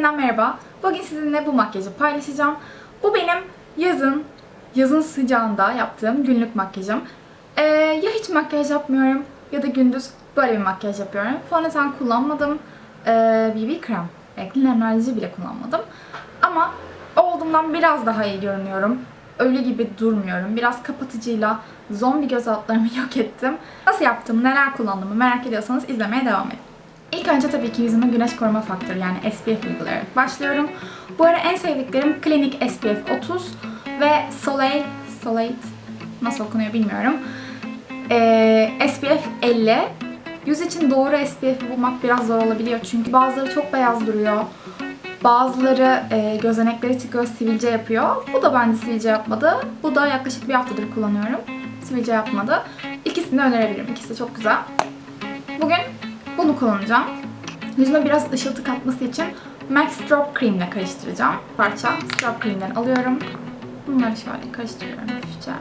yeniden merhaba. Bugün sizinle bu makyajı paylaşacağım. Bu benim yazın, yazın sıcağında yaptığım günlük makyajım. Ee, ya hiç makyaj yapmıyorum ya da gündüz böyle bir makyaj yapıyorum. Fondöten kullanmadım. Ee, BB krem, renkli nemlendirici bile kullanmadım. Ama olduğumdan biraz daha iyi görünüyorum. Ölü gibi durmuyorum. Biraz kapatıcıyla zombi göz altlarımı yok ettim. Nasıl yaptım, neler kullandığımı merak ediyorsanız izlemeye devam edin. İlk önce tabii ki yüzüme güneş koruma faktörü yani SPF uygulayarak başlıyorum. Bu ara en sevdiklerim Clinique SPF 30 ve Soleil, Soleil nasıl okunuyor bilmiyorum. Ee, SPF 50. Yüz için doğru SPF bulmak biraz zor olabiliyor çünkü bazıları çok beyaz duruyor. Bazıları e, gözenekleri çıkıyor, sivilce yapıyor. Bu da bence sivilce yapmadı. Bu da yaklaşık bir haftadır kullanıyorum. Sivilce yapmadı. İkisini de önerebilirim. İkisi de çok güzel. Bugün bunu kullanacağım. Yüzüme biraz ışıltı katması için MAC Strobe Cream ile karıştıracağım. Parça Strobe Cream'den alıyorum. Bunları şöyle karıştırıyorum hafifçe.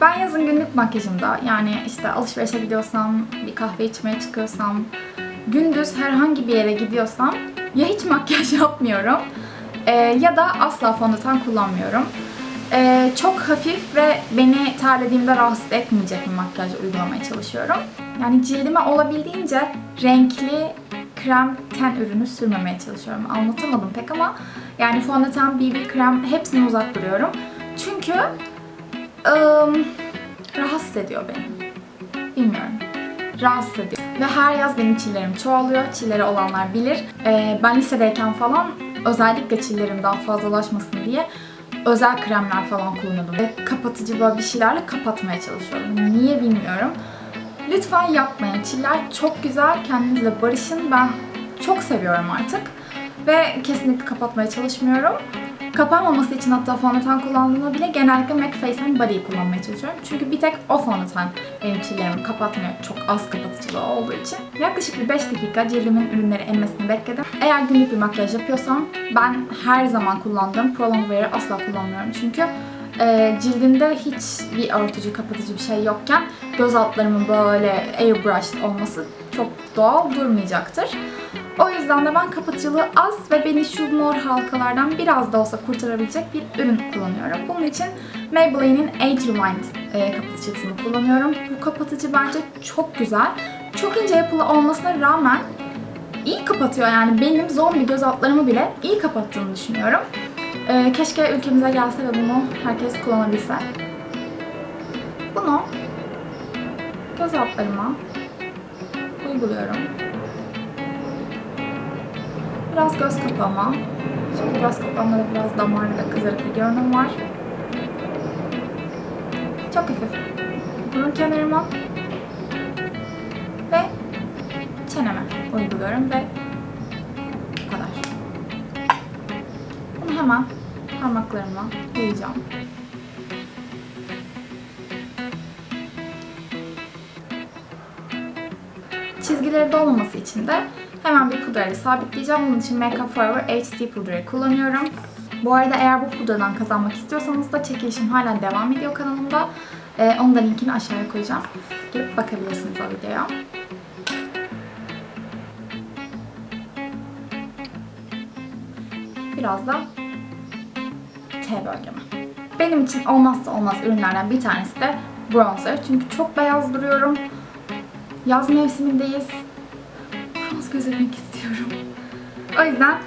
Ben yazın günlük makyajımda yani işte alışverişe gidiyorsam, bir kahve içmeye çıkıyorsam, gündüz herhangi bir yere gidiyorsam ya hiç makyaj yapmıyorum e, ya da asla fondöten kullanmıyorum. E, çok hafif ve beni terlediğimde rahatsız etmeyecek bir makyaj uygulamaya çalışıyorum. Yani cildime olabildiğince renkli krem ten ürünü sürmemeye çalışıyorum. Anlatamadım pek ama yani fondöten, BB krem hepsine uzak duruyorum. Çünkü ım, rahatsız ediyor beni. Bilmiyorum rahatsız ediyor. Ve her yaz benim çillerim çoğalıyor. Çilleri olanlar bilir. Ee, ben lisedeyken falan özellikle çillerim daha fazlalaşmasın diye özel kremler falan kullanıyordum. Ve kapatıcı böyle bir şeylerle kapatmaya çalışıyorum. Niye bilmiyorum. Lütfen yapmayın. Çiller çok güzel. Kendinizle barışın. Ben çok seviyorum artık. Ve kesinlikle kapatmaya çalışmıyorum. Kapanmaması için hatta fondöten kullandığımda bile genellikle MAC Face and Body'yi kullanmaya çalışıyorum. Çünkü bir tek o fondöten benim çillerimi kapatmıyor. Çok az kapatıcılığı olduğu için. Yaklaşık bir 5 dakika cildimin ürünleri emmesini bekledim. Eğer günlük bir makyaj yapıyorsam ben her zaman kullandığım Prolong Wear'ı asla kullanmıyorum. Çünkü e, cildimde hiç bir örtücü, kapatıcı bir şey yokken göz altlarımın böyle airbrushed olması çok doğal durmayacaktır. O yüzden de ben kapatıcılığı az ve beni şu mor halkalardan biraz da olsa kurtarabilecek bir ürün kullanıyorum. Bunun için Maybelline'in Age Rewind e, kapatıcısını kullanıyorum. Bu kapatıcı bence çok güzel. Çok ince yapılı olmasına rağmen iyi kapatıyor yani benim zombi göz altlarımı bile iyi kapattığını düşünüyorum. E, keşke ülkemize gelse ve bunu herkes kullanabilse. Bunu göz altlarıma uyguluyorum. Biraz göz kapağıma. Şimdi göz kapağımda da biraz damarlı ve kızarık bir görünüm var. Çok hafif. Burun kenarıma ve çeneme uyguluyorum ve bu kadar. Bunu hemen parmaklarımla yayacağım. Çizgileri dolmaması için de hemen bir pudrayla sabitleyeceğim. Bunun için Make Up Forever HD pudrayı kullanıyorum. Bu arada eğer bu pudradan kazanmak istiyorsanız da çekilişim hala devam ediyor kanalımda. Ee, onun da linkini aşağıya koyacağım. Girip bakabilirsiniz o videoya. Biraz da T bölgeme. Benim için olmazsa olmaz ürünlerden bir tanesi de bronzer. Çünkü çok beyaz duruyorum. Yaz mevsimindeyiz. Gözükmek istiyorum. O yüzden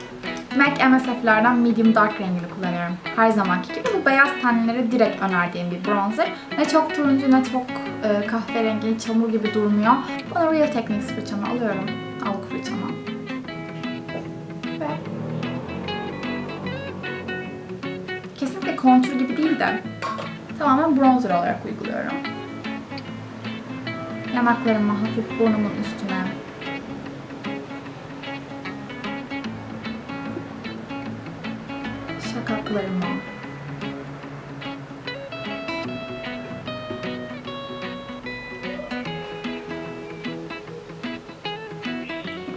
MAC MSF'lerden Medium Dark rengini kullanıyorum. Her zamanki gibi bu beyaz tenlilere direkt önerdiğim bir bronzer. Ne çok turuncu ne çok e, kahverengi, çamur gibi durmuyor. Bunu Real Techniques fırçama alıyorum. Allık fırçama. Ve kesinlikle kontür gibi değil de tamamen bronzer olarak uyguluyorum. Yanaklarıma, hafif burnumun üstüne. Şakaklarıma.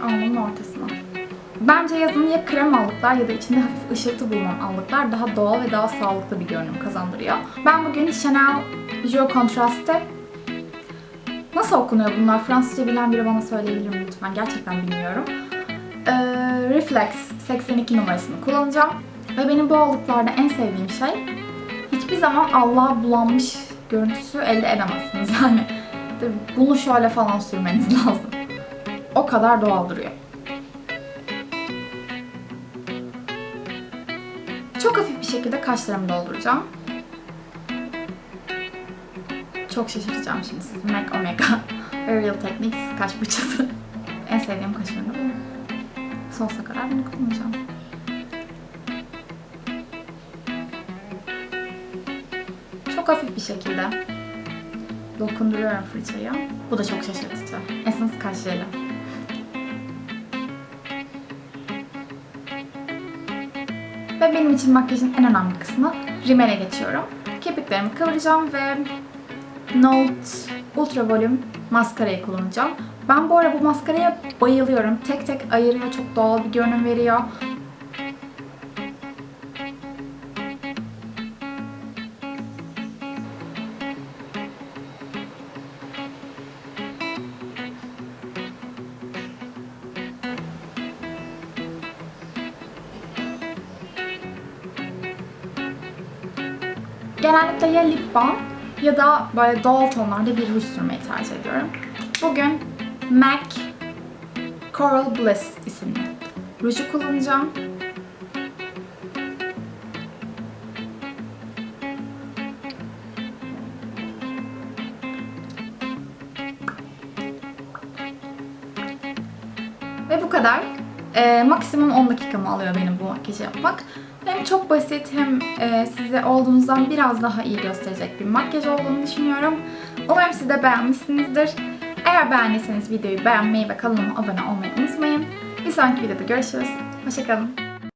Alnımın ortasına. Bence yazın ya krem allıklar ya da içinde hafif ışıltı bulunan allıklar daha doğal ve daha sağlıklı bir görünüm kazandırıyor. Ben bugün Chanel Joe Contraste Nasıl okunuyor bunlar? Fransızca bilen biri bana söyleyebilir mi lütfen? Gerçekten bilmiyorum. Ee, Reflex 82 numarasını kullanacağım. Ve benim bu allıklarda en sevdiğim şey hiçbir zaman Allah'a bulanmış görüntüsü elde edemezsiniz. Yani bunu şöyle falan sürmeniz lazım. O kadar doğal duruyor. Çok hafif bir şekilde kaşlarımı dolduracağım. Çok şaşırtacağım şimdi sizi. MAC Omega Aerial Techniques kaş fırçası. en sevdiğim kaş ürünü bu. Sonsuza kadar bunu kullanacağım. Çok hafif bir şekilde dokunduruyorum fırçayı. Bu da çok şaşırtıcı. Essence kaş jeli. Ve benim için makyajın en önemli kısmı rimele geçiyorum. Kirpiklerimi kıvıracağım ve Note Ultra Volume maskarayı kullanacağım. Ben bu arada bu maskaraya bayılıyorum. Tek tek ayırıyor, çok doğal bir görünüm veriyor. Genellikle ya lip balm ya da böyle doğal tonlarda bir ruj sürmeyi tercih ediyorum. Bugün MAC Coral Bliss isimli ruju kullanacağım. Ve bu kadar. Ee, maksimum 10 dakikamı alıyor benim bu makyajı yapmak. Çok basit hem e, size olduğunuzdan biraz daha iyi gösterecek bir makyaj olduğunu düşünüyorum. Umarım siz de beğenmişsinizdir. Eğer beğendiyseniz videoyu beğenmeyi ve kanalıma abone olmayı unutmayın. Bir sonraki videoda görüşürüz. Hoşçakalın.